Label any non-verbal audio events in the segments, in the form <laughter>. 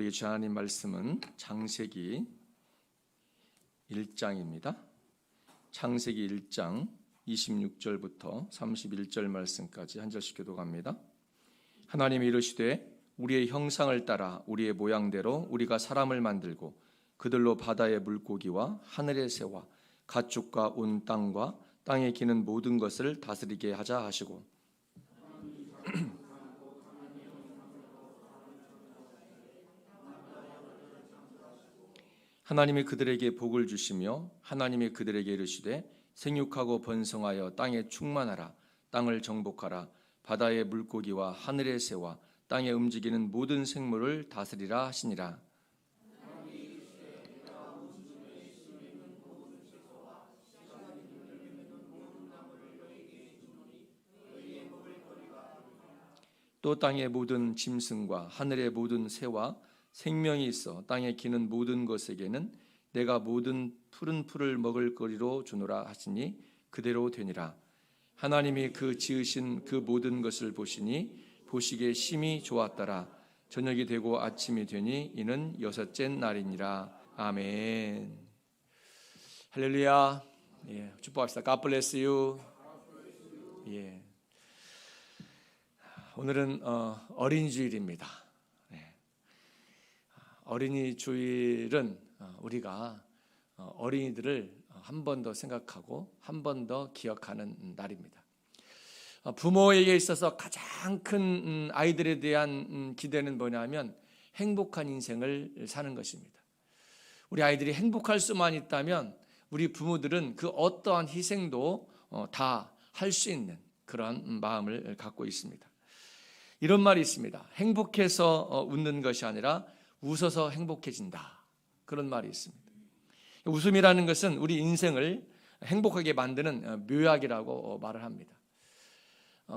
우리 주 하나님 말씀은 창세기 1장입니다. 창세기 1장 26절부터 31절 말씀까지 한 절씩 교독합니다. 하나님이 이르시되 우리의 형상을 따라 우리의 모양대로 우리가 사람을 만들고 그들로 바다의 물고기와 하늘의 새와 가축과 온 땅과 땅에 기는 모든 것을 다스리게 하자 하시고 하나님이 그들에게 복을 주시며 하나님이 그들에게 이르시되 생육하고 번성하여 땅에 충만하라. 땅을 정복하라. 바다의 물고기와 하늘의 새와 땅에 움직이는 모든 생물을 다스리라 하시니라. 또 땅의 모든 짐승과 하늘의 모든 새와 생명이 있어 땅에 기는 모든 것에게는 내가 모든 푸른 풀을 먹을 거리로 주노라 하시니 그대로 되니라. 하나님이 그 지으신 그 모든 것을 보시니 보시기에 심히 좋았더라. 저녁이 되고 아침이 되니 이는 여섯째 날이니라. 아멘. 할렐루야. 예, 축복합시다. God bless you. 예. 오늘은 어, 어린이 주일입니다. 네. 어린이 주일은 어, 우리가 어, 어린이들을 한 번 더 생각하고 한 번 더 기억하는 날입니다. 어, 부모에게 있어서 가장 큰 음, 아이들에 대한 음, 기대는 뭐냐면 행복한 인생을 사는 것입니다. 우리 아이들이 행복할 수만 있다면 우리 부모들은 그 어떠한 희생도 다 할 수 있는 그런 마음을 갖고 있습니다. 이런 말이 있습니다. 행복해서 어, 웃는 것이 아니라 웃어서 행복해진다. 그런 말이 있습니다. 웃음이라는 것은 우리 인생을 행복하게 만드는 어, 묘약이라고 어, 말을 합니다.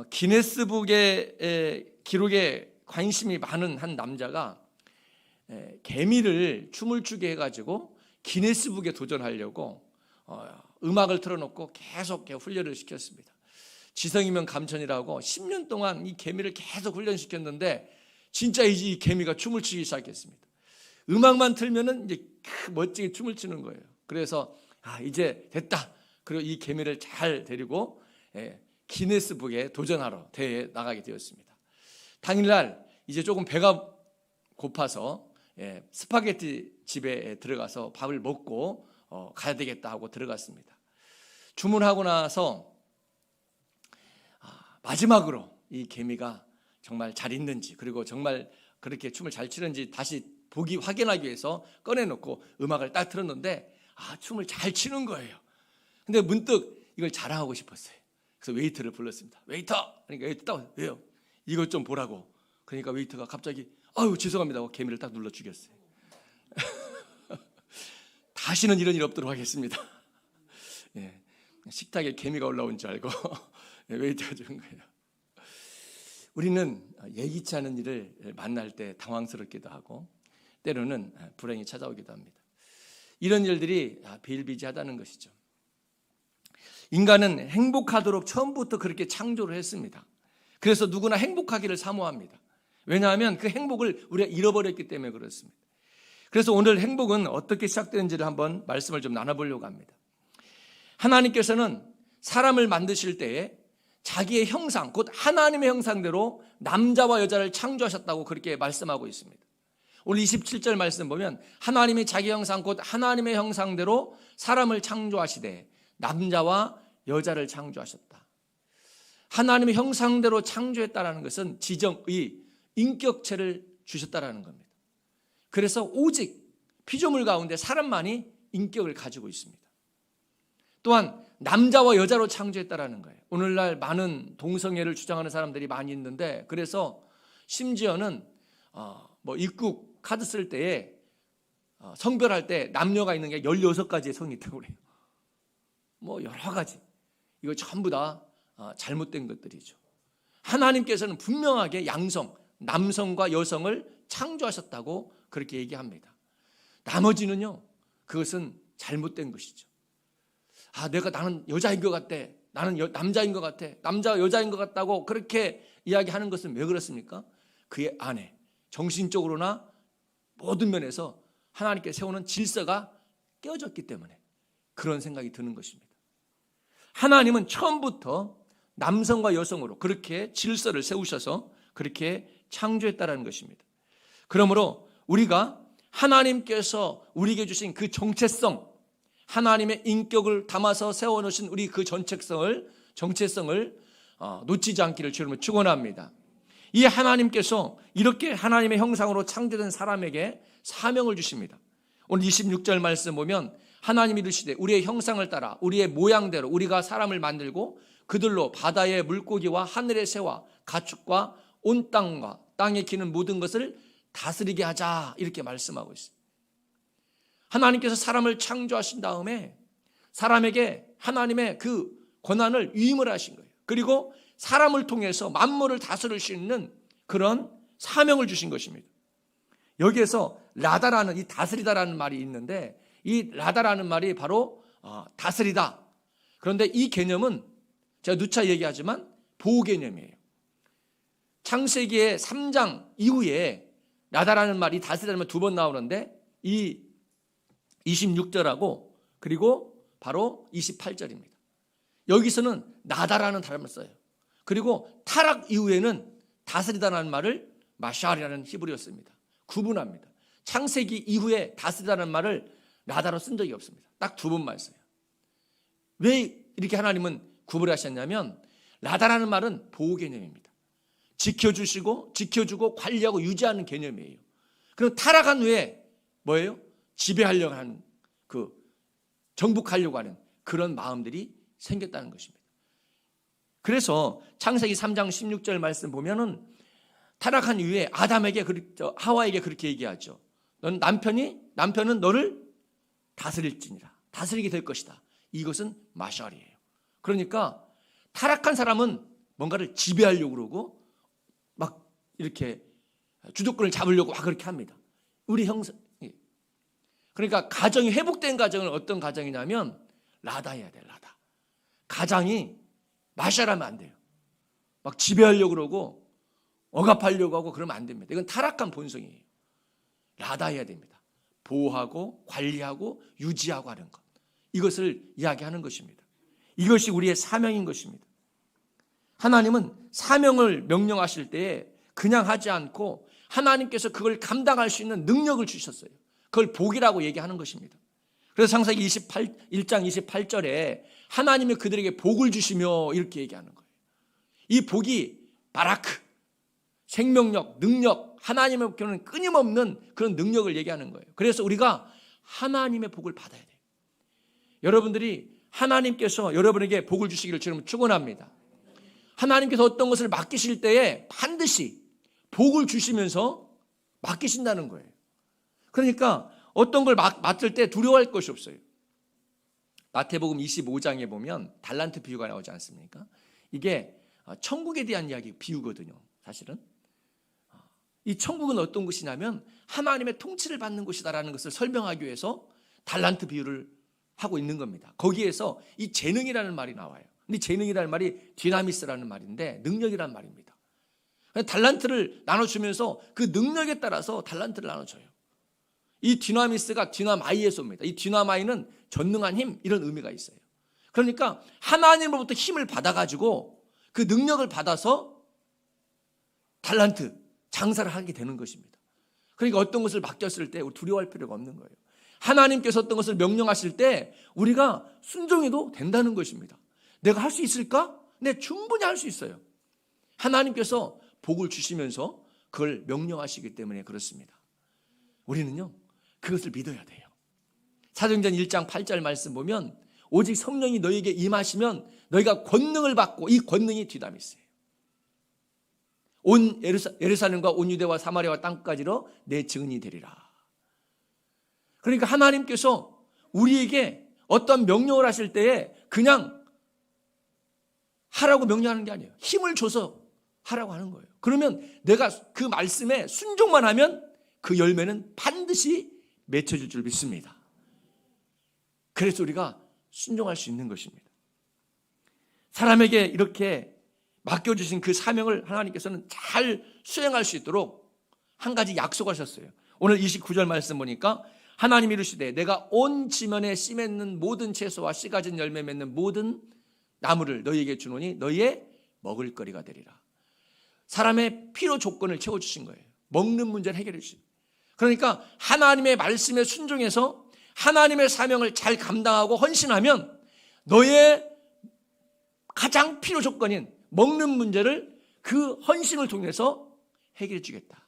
기네스북의 기록에 관심이 많은 한 남자가 개미를 춤을 추게 해가지고 기네스북에 도전하려고 음악을 틀어놓고 계속 훈련을 시켰습니다. 지성이면 감천이라고 10년 동안 이 개미를 계속 훈련시켰는데 진짜 이 개미가 춤을 추기 시작했습니다. 음악만 틀면은 이제 멋지게 춤을 추는 거예요. 그래서 아 이제 됐다. 그리고 이 개미를 잘 데리고 예, 기네스북에 도전하러 대회에 나가게 되었습니다. 당일날 이제 조금 배가 고파서 예, 스파게티 집에 들어가서 밥을 먹고 어, 가야 되겠다 하고 들어갔습니다. 주문하고 나서 마지막으로 이 개미가 정말 잘 있는지 그리고 정말 그렇게 춤을 잘 추는지 다시 보기 확인하기 위해서 꺼내놓고 음악을 딱 틀었는데 아 춤을 잘 추는 거예요. 근데 문득 이걸 자랑하고 싶었어요. 그래서 웨이터를 불렀습니다. 웨이터! 그러니까 웨이터 딱 왜요? 이것 좀 보라고. 그러니까 웨이터가 갑자기 아유 죄송합니다 하고 개미를 딱 눌러 죽였어요. <laughs> 다시는 이런 일 없도록 하겠습니다. <laughs> 예, 식탁에 개미가 올라온 줄 알고 <laughs> 웨이트가 주는 거예요. 우리는 예기치 않은 일을 만날 때 당황스럽기도 하고 때로는 불행이 찾아오기도 합니다. 이런 일들이 비일비재하다는 것이죠. 인간은 행복하도록 처음부터 그렇게 창조를 했습니다. 그래서 누구나 행복하기를 사모합니다. 왜냐하면 그 행복을 우리가 잃어버렸기 때문에 그렇습니다. 그래서 오늘 행복은 어떻게 시작되는지를 한번 말씀을 좀 나눠보려고 합니다. 하나님께서는 사람을 만드실 때에 자기의 형상, 곧 하나님의 형상대로 남자와 여자를 창조하셨다고 그렇게 말씀하고 있습니다. 오늘 27절 말씀 보면 하나님이 자기 형상, 곧 하나님의 형상대로 사람을 창조하시되 남자와 여자를 창조하셨다. 하나님의 형상대로 창조했다라는 것은 지정의 인격체를 주셨다라는 겁니다. 그래서 오직 피조물 가운데 사람만이 인격을 가지고 있습니다. 또한 남자와 여자로 창조했다라는 거예요. 오늘날 많은 동성애를 주장하는 사람들이 많이 있는데 그래서 심지어는 어, 뭐 입국 카드 쓸 때에 어, 성별할 때 남녀가 있는 게 16가지의 성이 있다고 그래요. 뭐 여러 가지. 이거 전부 다 어, 잘못된 것들이죠. 하나님께서는 분명하게 양성, 남성과 여성을 창조하셨다고 그렇게 얘기합니다. 나머지는요, 그것은 잘못된 것이죠. 아, 내가 나는 여자인 것 같대. 나는 여, 남자인 것 같아. 남자가 여자인 것 같다고 그렇게 이야기하는 것은 왜 그렇습니까? 그의 안에 정신적으로나 모든 면에서 하나님께 세우는 질서가 깨어졌기 때문에 그런 생각이 드는 것입니다. 하나님은 처음부터 남성과 여성으로 그렇게 질서를 세우셔서 그렇게 창조했다라는 것입니다. 그러므로 우리가 하나님께서 우리에게 주신 그 정체성, 하나님의 인격을 담아서 세워놓으신 우리 그 정체성을 정체성을 어, 놓치지 않기를 주님을 축원합니다. 이 하나님께서 이렇게 하나님의 형상으로 창조된 사람에게 사명을 주십니다. 오늘 26절 말씀 보면 하나님이 이르시되 우리의 형상을 따라 우리의 모양대로 우리가 사람을 만들고 그들로 바다의 물고기와 하늘의 새와 가축과 온 땅과 땅에 기는 모든 것을 다스리게 하자 이렇게 말씀하고 있습니다. 하나님께서 사람을 창조하신 다음에 사람에게 하나님의 그 권한을 위임을 하신 거예요. 그리고 사람을 통해서 만물을 다스릴 수 있는 그런 사명을 주신 것입니다. 여기에서 라다라는 이 다스리다라는 말이 있는데 이 라다라는 말이 바로 어, 다스리다. 그런데 이 개념은 제가 누차 얘기하지만 보호 개념이에요. 창세기의 3장 이후에 라다라는 말이 다스리다는 두번 나오는데 이 26절하고 그리고 바로 28절입니다. 여기서는 나다라는 단어를 써요. 그리고 타락 이후에는 다스리다라는 말을 마샬이라는 히브리어 씁니다. 구분합니다. 창세기 이후에 다스리다는 말을 나다로 쓴 적이 없습니다. 딱 두 번만 써요. 왜 이렇게 하나님은 구분하셨냐면 라다라는 말은 보호 개념입니다. 지켜주시고 지켜주고 관리하고 유지하는 개념이에요. 그럼 타락한 후에 뭐예요? 지배하려고 하는 그 정복하려고 하는 그런 마음들이 생겼다는 것입니다. 그래서 창세기 3장 16절 말씀 보면은 타락한 이후에 아담에게 하와에게 그렇게 얘기하죠. 넌 남편이 남편은 너를 다스릴지니라. 다스리게 될 것이다. 이것은 마샬이에요. 그러니까 타락한 사람은 뭔가를 지배하려고 그러고 막 이렇게 주도권을 잡으려고 막 그렇게 합니다. 우리 형사 예. 그러니까 가정이 회복된 가정은 어떤 가정이냐면 라다해야 돼, 라다. 가장이 마샬하면 안 돼요. 막 지배하려고 그러고 억압하려고 하고 그러면 안 됩니다. 이건 타락한 본성이에요. 라다해야 됩니다. 보호하고 관리하고 유지하고 하는 것. 이것을 이야기하는 것입니다. 이것이 우리의 사명인 것입니다. 하나님은 사명을 명령하실 때에 그냥 하지 않고 하나님께서 그걸 감당할 수 있는 능력을 주셨어요. 그걸 복이라고 얘기하는 것입니다. 그래서 창세기 28, 1장 28절에 하나님이 그들에게 복을 주시며 이렇게 얘기하는 거예요. 이 복이 바라크, 생명력, 능력, 하나님의 교는 끊임없는 그런 능력을 얘기하는 거예요. 그래서 우리가 하나님의 복을 받아야 돼요. 여러분들이 하나님께서 여러분에게 복을 주시기를 주님 축원합니다. 하나님께서 어떤 것을 맡기실 때에 반드시 복을 주시면서 맡기신다는 거예요. 그러니까 어떤 걸 맡을 때 두려워할 것이 없어요. 마태복음 25장에 보면 달란트 비유가 나오지 않습니까? 이게 천국에 대한 이야기 비유거든요. 사실은 이 천국은 어떤 곳이냐면 하나님의 통치를 받는 곳이다라는 것을 설명하기 위해서 달란트 비유를 하고 있는 겁니다. 거기에서 이 재능이라는 말이 나와요. 근데 재능이라는 말이 디나미스라는 말인데 능력이라는 말입니다. 달란트를 나눠주면서 그 능력에 따라서 달란트를 나눠줘요. 이 디나미스가 디나마이에서입니다. 이 디나마이는 전능한 힘 이런 의미가 있어요. 그러니까 하나님으로부터 힘을 받아가지고 그 능력을 받아서 달란트 장사를 하게 되는 것입니다. 그러니까 어떤 것을 맡겼을 때 두려워할 필요가 없는 거예요. 하나님께서 어떤 것을 명령하실 때 우리가 순종해도 된다는 것입니다. 내가 할 수 있을까? 네, 충분히 할 수 있어요. 하나님께서 복을 주시면서 그걸 명령하시기 때문에 그렇습니다. 우리는요, 그것을 믿어야 돼요. 사도행전 1장 8절 말씀 보면 오직 성령이 너에게 임하시면 너희가 권능을 받고 이 권능이 뒤담이있어요. 온 예루살렘과 온 유대와 사마리아와 땅까지로 내 증인이 되리라. 그러니까 하나님께서 우리에게 어떤 명령을 하실 때에 그냥 하라고 명령하는 게 아니에요. 힘을 줘서 하라고 하는 거예요. 그러면 내가 그 말씀에 순종만 하면 그 열매는 반드시 맺혀질 줄 믿습니다. 그래서 우리가 순종할 수 있는 것입니다. 사람에게 이렇게 맡겨주신 그 사명을 하나님께서는 잘 수행할 수 있도록 한 가지 약속하셨어요. 오늘 29절 말씀 보니까 하나님이 이르시되 내가 온 지면에 씨 맺는 모든 채소와 씨 가진 열매 맺는 모든 나무를 너희에게 주노니 너희의 먹을 거리가 되리라. 사람의 필요 조건을 채워 주신 거예요. 먹는 문제를 해결해 주신. 그러니까 하나님의 말씀에 순종해서 하나님의 사명을 잘 감당하고 헌신하면 너의 가장 필요 조건인 먹는 문제를 그 헌신을 통해서 해결해 주겠다.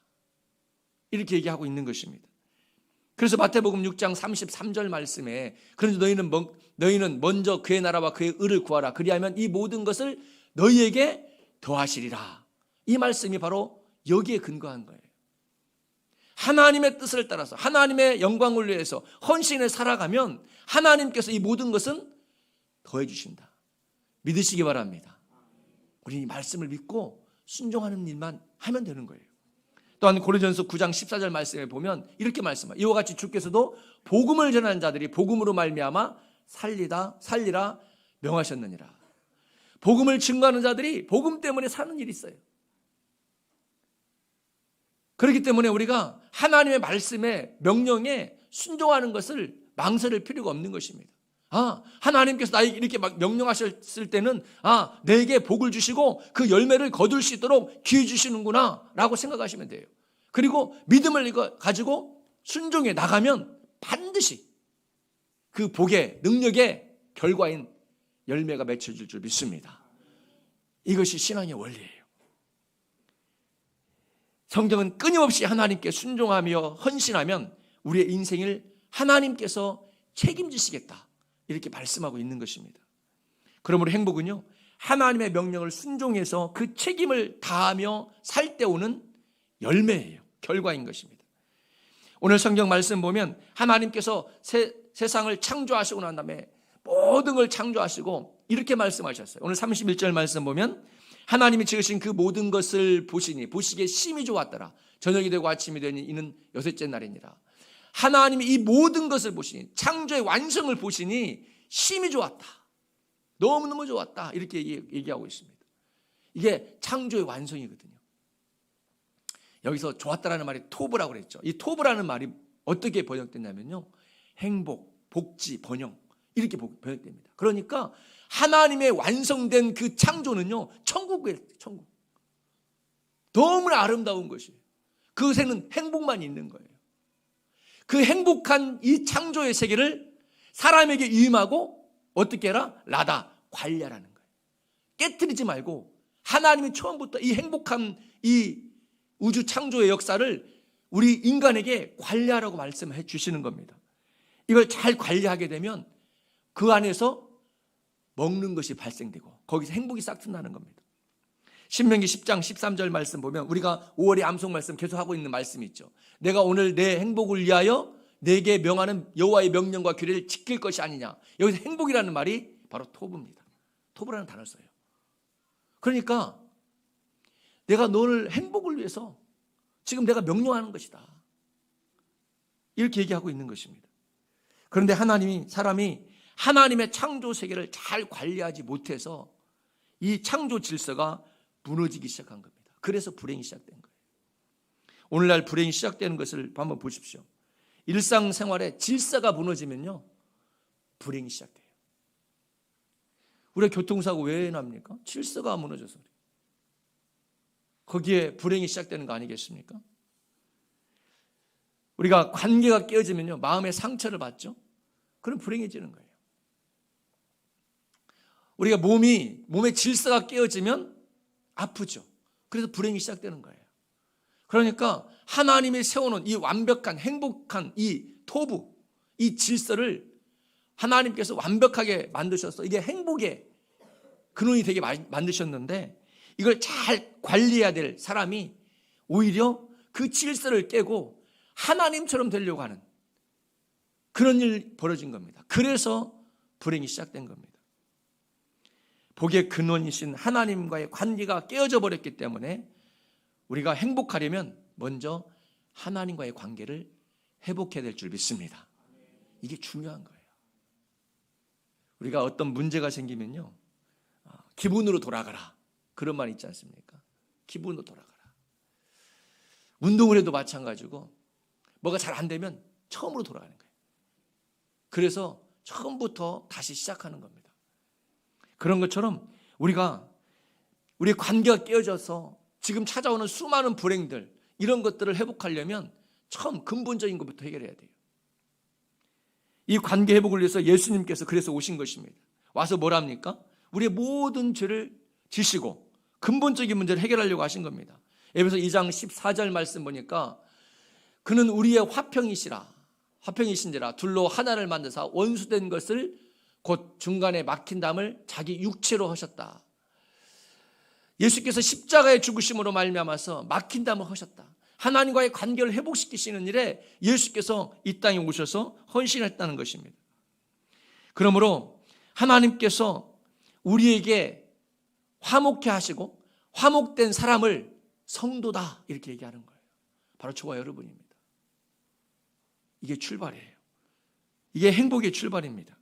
이렇게 얘기하고 있는 것입니다. 그래서 마태복음 6장 33절 말씀에 그런데 너희는 먹- 너희는 먼저 그의 나라와 그의 의를 구하라 그리하면 이 모든 것을 너희에게 더하시리라. 이 말씀이 바로 여기에 근거한 거예요. 하나님의 뜻을 따라서 하나님의 영광을 위해서 헌신에 살아가면 하나님께서 이 모든 것은 더해 주신다. 믿으시기 바랍니다. 우리 이 말씀을 믿고 순종하는 일만 하면 되는 거예요. 또한 고린전서 9장 14절 말씀에 보면 이렇게 말씀합니다. 이와 같이 주께서도 복음을 전하는 자들이 복음으로 말미암아 살리다 살리라 명하셨느니라. 복음을 증거하는 자들이 복음 때문에 사는 일이 있어요. 그렇기 때문에 우리가 하나님의 말씀에 명령에 순종하는 것을 망설일 필요가 없는 것입니다. 아, 하나님께서 나에게 이렇게 막 명령하셨을 때는 아, 내게 복을 주시고 그 열매를 거둘 수 있도록 기회 주시는구나 라고 생각하시면 돼요. 그리고 믿음을 가지고 순종해 나가면 반드시 그 복의 능력의 결과인 열매가 맺혀질 줄 믿습니다. 이것이 신앙의 원리예요. 성경은 끊임없이 하나님께 순종하며 헌신하면 우리의 인생을 하나님께서 책임지시겠다. 이렇게 말씀하고 있는 것입니다. 그러므로 행복은요, 하나님의 명령을 순종해서 그 책임을 다하며 살 때 오는 열매예요. 결과인 것입니다. 오늘 성경 말씀 보면 하나님께서 세, 세상을 창조하시고 난 다음에 모든 걸 창조하시고 이렇게 말씀하셨어요. 오늘 31절 말씀 보면 하나님이 지으신 그 모든 것을 보시니 보시기에 심히 좋았더라. 저녁이 되고 아침이 되니 이는 여섯째 날이니라. 하나님이 이 모든 것을 보시니 창조의 완성을 보시니 심히 좋았다. 너무너무 좋았다. 이렇게 얘기- 얘기하고 있습니다. 이게 창조의 완성이거든요. 여기서 좋았다라는 말이 토브라고 그랬죠. 이 토브라는 말이 어떻게 번역됐냐면요. 행복, 복지, 번영 이렇게 복- 번역됩니다. 그러니까 하나님의 완성된 그 창조는요. 천국이에요. 천국. 너무나 아름다운 것이에요. 그것에는 행복만 있는 거예요. 그 행복한 이 창조의 세계를 사람에게 임하고 어떻게 해라? 라다 관리하라는 거예요. 깨뜨리지 말고 하나님이 처음부터 이 행복한 이 우주 창조의 역사를 우리 인간에게 관리하라고 말씀해 주시는 겁니다. 이걸 잘 관리하게 되면 그 안에서 먹는 것이 발생되고 거기서 행복이 싹 튼다는 겁니다. 신명기 10장 13절 말씀 보면 우리가 5월의 암송 말씀 계속 하고 있는 말씀이 있죠. 내가 오늘 내 행복을 위하여 내게 명하는 여호와의 명령과 규례를 지킬 것이 아니냐. 여기서 행복이라는 말이 바로 토부입니다. 토부라는 단어를 써요. 그러니까 내가 너를 행복을 위해서 지금 내가 명령하는 것이다. 이렇게 얘기하고 있는 것입니다. 그런데 하나님이 사람이 하나님의 창조 세계를 잘 관리하지 못해서 이 창조 질서가 무너지기 시작한 겁니다. 그래서 불행이 시작된 거예요. 오늘날 불행이 시작되는 것을 한번 보십시오. 일상생활에 질서가 무너지면요. 불행이 시작돼요. 우리가 교통사고 왜 납니까? 질서가 무너져서. 거기에 불행이 시작되는 거 아니겠습니까? 우리가 관계가 깨어지면요. 마음의 상처를 받죠. 그럼 불행해지는 거예요. 우리가 몸이 몸의 질서가 깨어지면 아프죠. 그래서 불행이 시작되는 거예요. 그러니까 하나님이 세워놓은 이 완벽한 행복한 이 토부, 이 질서를 하나님께서 완벽하게 만드셔서 이게 행복의 근원이 되게 만드셨는데 이걸 잘 관리해야 될 사람이 오히려 그 질서를 깨고 하나님처럼 되려고 하는 그런 일 벌어진 겁니다. 그래서 불행이 시작된 겁니다. 복의 근원이신 하나님과의 관계가 깨어져 버렸기 때문에 우리가 행복하려면 먼저 하나님과의 관계를 회복해야 될 줄 믿습니다. 이게 중요한 거예요. 우리가 어떤 문제가 생기면요. 어, 기분으로 돌아가라. 그런 말 있지 않습니까? 기분으로 돌아가라. 운동을 해도 마찬가지고 뭐가 잘 안 되면 처음으로 돌아가는 거예요. 그래서 처음부터 다시 시작하는 겁니다. 그런 것처럼 우리가 우리의 관계가 깨어져서 지금 찾아오는 수많은 불행들 이런 것들을 회복하려면 처음 근본적인 것부터 해결해야 돼요. 이 관계 회복을 위해서 예수님께서 그래서 오신 것입니다. 와서 뭘 합니까? 우리의 모든 죄를 지시고 근본적인 문제를 해결하려고 하신 겁니다. 에베소 2장 14절 말씀 보니까 그는 우리의 화평이시라 화평이신지라 둘로 하나를 만드사 원수된 것을 곧 중간에 막힌 담을 자기 육체로 하셨다. 예수께서 십자가의 죽으심으로 말미암아서 막힌 담을 하셨다. 하나님과의 관계를 회복시키시는 일에 예수께서 이 땅에 오셔서 헌신했다는 것입니다. 그러므로 하나님께서 우리에게 화목해 하시고 화목된 사람을 성도다 이렇게 얘기하는 거예요. 바로 저와 여러분입니다. 이게 출발이에요. 이게 행복의 출발입니다.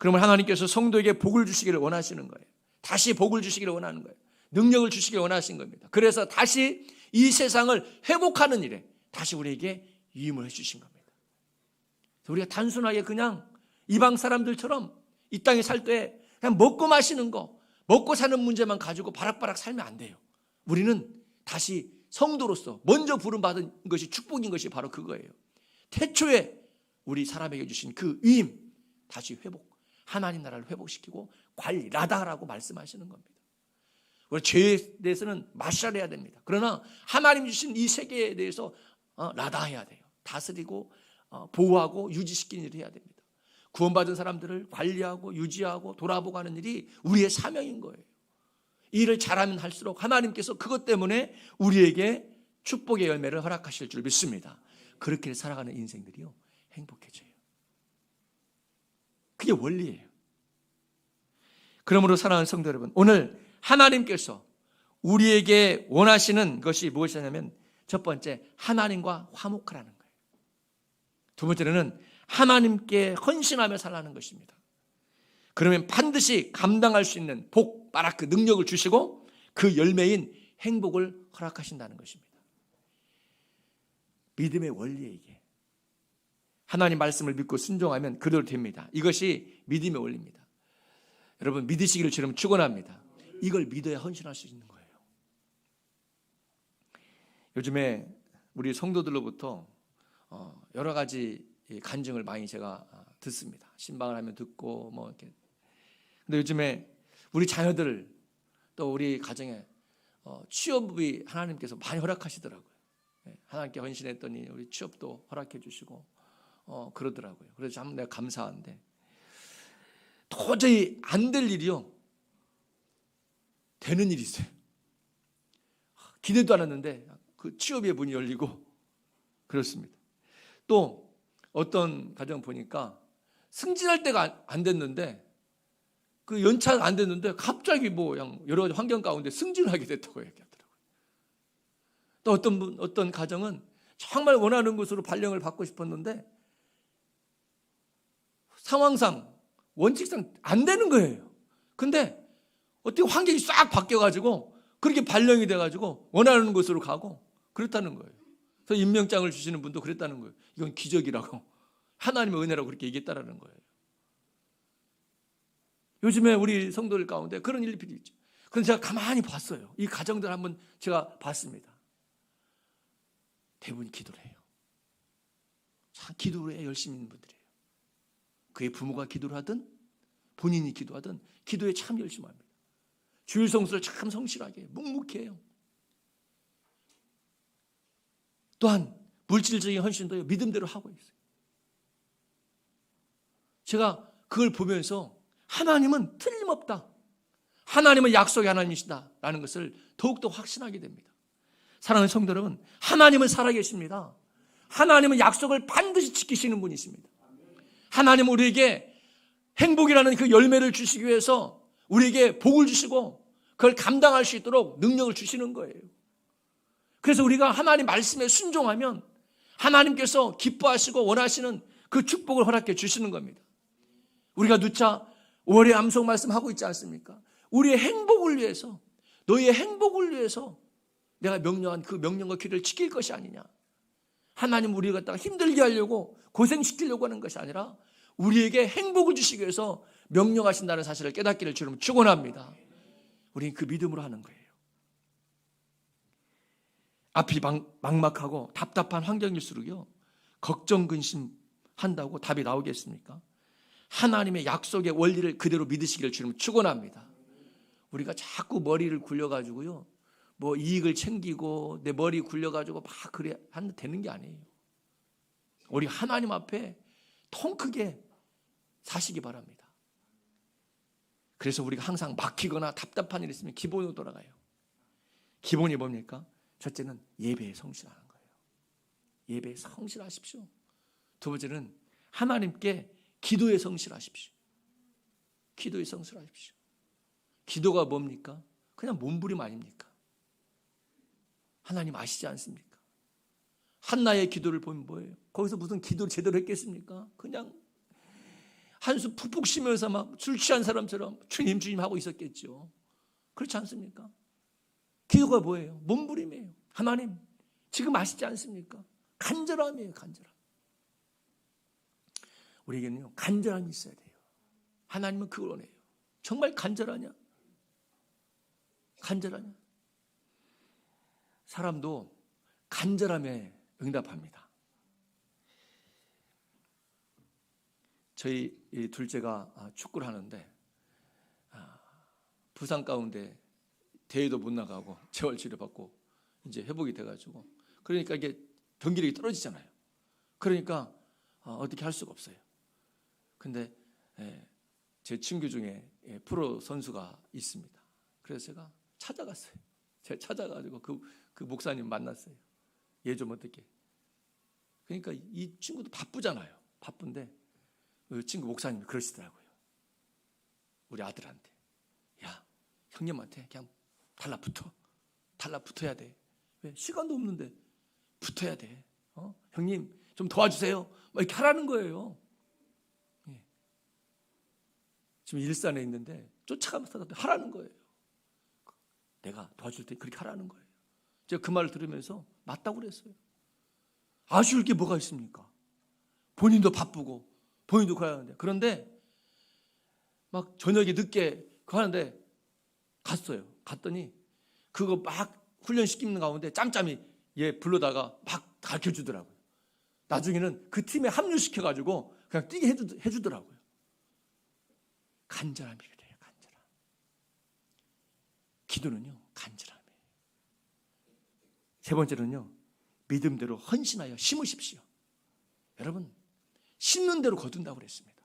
그러면 하나님께서 성도에게 복을 주시기를 원하시는 거예요. 다시 복을 주시기를 원하는 거예요. 능력을 주시기를 원하신 겁니다. 그래서 다시 이 세상을 회복하는 일에 다시 우리에게 위임을 해주신 겁니다. 우리가 단순하게 그냥 이방 사람들처럼 이 땅에 살 때 그냥 먹고 마시는 거, 먹고 사는 문제만 가지고 바락바락 살면 안 돼요. 우리는 다시 성도로서 먼저 부름받은 것이 축복인 것이 바로 그거예요. 태초에 우리 사람에게 주신 그 위임 다시 회복, 하나님 나라를 회복시키고 관리, 라다라고 말씀하시는 겁니다. 우리 죄에 대해서는 마샬해야 됩니다. 그러나 하나님 주신 이 세계에 대해서 어, 라다해야 돼요. 다스리고 어, 보호하고 유지시키는 일을 해야 됩니다. 구원받은 사람들을 관리하고 유지하고 돌아보고 하는 일이 우리의 사명인 거예요. 이 일을 잘하면 할수록 하나님께서 그것 때문에 우리에게 축복의 열매를 허락하실 줄 믿습니다. 그렇게 살아가는 인생들이요 행복해져요. 그게 원리예요. 그러므로 사랑하는 성도 여러분, 오늘 하나님께서 우리에게 원하시는 것이 무엇이냐면 첫 번째 하나님과 화목하라는 거예요. 두 번째는 하나님께 헌신하며 살라는 것입니다. 그러면 반드시 감당할 수 있는 복, 바라크 능력을 주시고 그 열매인 행복을 허락하신다는 것입니다. 믿음의 원리에 이게 하나님 말씀을 믿고 순종하면 그대로 됩니다. 이것이 믿음의 원리입니다. 여러분 믿으시기를 주님 축원합니다. 이걸 믿어야 헌신할 수 있는 거예요. 요즘에 우리 성도들로부터 어, 여러 가지 간증을 많이 제가 아, 듣습니다. 신방을 하면 듣고 뭐 이렇게. 근데 요즘에 우리 자녀들 또 우리 가정에 어, 취업이 하나님께서 많이 허락하시더라고요. 예, 하나님께 헌신했더니 우리 취업도 허락해 주시고 어, 그러더라고요. 그래서 참 내가 감사한데 도저히 안 될 일이요. 되는 일이 있어요. 기대도 안 했는데 그 취업의 문이 열리고 그렇습니다. 또 어떤 가정 보니까 승진할 때가 안 됐는데 그 연차가 안 됐는데 갑자기 뭐 그냥 여러 가지 환경 가운데 승진을 하게 됐다고 얘기하더라고요. 또 어떤 분, 어떤 가정은 정말 원하는 곳으로 발령을 받고 싶었는데 상황상 원칙상 안 되는 거예요. 근데 어떻게 환경이 싹 바뀌어가지고 그렇게 발령이 돼가지고 원하는 곳으로 가고 그렇다는 거예요. 그래서 임명장을 주시는 분도 그랬다는 거예요. 이건 기적이라고 <laughs> 하나님의 은혜라고 그렇게 얘기했다라는 거예요. 요즘에 우리 성도들 가운데 그런 일들이 있죠. 그런데 제가 가만히 봤어요. 이 가정들 한번 제가 봤습니다. 대부분 기도를 해요. 참 기도에 열심히 있는 분들이에요. 그의 부모가 기도를 하든 본인이 기도하든 기도에 참 열심히 합니다. 주일 성수를 참 성실하게 묵묵해요. 또한 물질적인 헌신도 믿음대로 하고 있어요. 제가 그걸 보면서 하나님은 틀림없다. 하나님은 약속의 하나님이시다. 라는 것을 더욱더 확신하게 됩니다. 사랑하는 성도 여러분, 하나님은 살아계십니다. 하나님은 약속을 반드시 지키시는 분이십니다. 하나님은 우리에게 행복이라는 그 열매를 주시기 위해서 우리에게 복을 주시고 그걸 감당할 수 있도록 능력을 주시는 거예요. 그래서 우리가 하나님 말씀에 순종하면 하나님께서 기뻐하시고 원하시는 그 축복을 허락해 주시는 겁니다. 우리가 누차 5월의 암송 말씀하고 있지 않습니까? 우리의 행복을 위해서, 너희의 행복을 위해서 내가 명령한 그 명령과 길을 지킬 것이 아니냐. 하나님 우리 갖다가 힘들게 하려고 고생시키려고 하는 것이 아니라 우리에게 행복을 주시기 위해서 명령하신다는 사실을 깨닫기를 주님 축원합니다. 우리는 그 믿음으로 하는 거예요. 앞이 막- 막막하고 답답한 환경일수록요 걱정 근심 한다고 답이 나오겠습니까? 하나님의 약속의 원리를 그대로 믿으시기를 주님 축원합니다. 우리가 자꾸 머리를 굴려 가지고요 뭐 이익을 챙기고 내 머리 굴려 가지고 막 그래 하면 되는 게 아니에요. 우리 하나님 앞에 통 크게 사시기 바랍니다. 그래서 우리가 항상 막히거나 답답한 일 있으면 기본으로 돌아가요. 기본이 뭡니까? 첫째는 예배에 성실하는 거예요. 예배에 성실하십시오. 두 번째는 하나님께 기도에 성실하십시오. 기도에 성실하십시오. 기도가 뭡니까? 그냥 몸부림 아닙니까? 하나님 아시지 않습니까? 한나의 기도를 보면 뭐예요? 거기서 무슨 기도를 제대로 했겠습니까? 그냥 한숨 푹푹 쉬면서 막 술 취한 사람처럼 주님 주님 하고 있었겠죠. 그렇지 않습니까? 기도가 뭐예요? 몸부림이에요. 하나님, 지금 아시지 않습니까? 간절함이에요, 간절함. 우리에게는요, 간절함이 있어야 돼요. 하나님은 그걸 원해요. 정말 간절하냐? 간절하냐? 사람도 간절함에 응답합니다. 저희 이 둘째가 아, 축구를 하는데 아, 부상 가운데 대회도 못 나가고 <laughs> 재활 치료 받고 이제 회복이 돼가지고 그러니까 이게 경기력이 떨어지잖아요. 그러니까 어, 어떻게 할 수가 없어요. 근데 예, 제 친구 중에 예, 프로 선수가 있습니다. 그래서 제가 찾아갔어요. 제가 찾아가지고 그, 그 목사님 만났어요. 얘 좀 어떻게. 그러니까 이 친구도 바쁘잖아요. 바쁜데 그 친구 목사님이 그러시더라고요. 우리 아들한테. 야, 형님한테 그냥 달라붙어. 달라붙어야 돼. 왜? 시간도 없는데 붙어야 돼. 어? 형님 좀 도와주세요. 막 이렇게 하라는 거예요. 예. 지금 일산에 있는데 쫓아가면서 하라는 거예요. 내가 도와줄 때 그렇게 하라는 거예요. 제가 그 말을 들으면서 맞다고 그랬어요. 아쉬울 게 뭐가 있습니까? 본인도 바쁘고 본인도 가야 하는데 그런데 막 저녁에 늦게 그 하는데 갔어요. 갔더니 그거 막 훈련시키는 가운데 짬짬이 얘 불러다가 막 가르쳐 주더라고요. 나중에는 그 팀에 합류시켜 가지고 그냥 뛰게 해주, 해주더라고요. 간절함이 필요해요. 간절함. 기도는요 간절함이에요. 세 번째는요 믿음대로 헌신하여 심으십시오. 여러분 심는 대로 거둔다고 그랬습니다.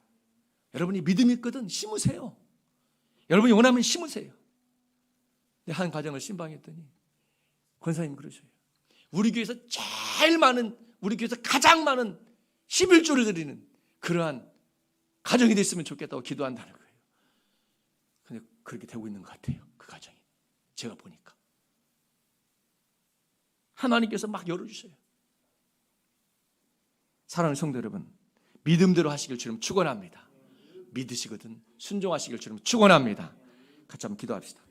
여러분이 믿음이 있거든 심으세요. 여러분이 원하면 심으세요. 내한 가정을 신방했더니 권사님 그러셔요. 우리 교회에서 제일 많은 우리 교회에서 가장 많은 11조를 드리는 그러한 가정이 됐으면 좋겠다고 기도한다는 거예요. 근데 그렇게 되고 있는 것 같아요. 그 가정이. 제가 보니까. 하나님께서 막 열어주셔요. 사랑하는 성도 여러분, 믿음대로 하시길 주님 축원합니다. 믿으시거든 순종하시길 주님 축원합니다. 같이 한번 기도합시다.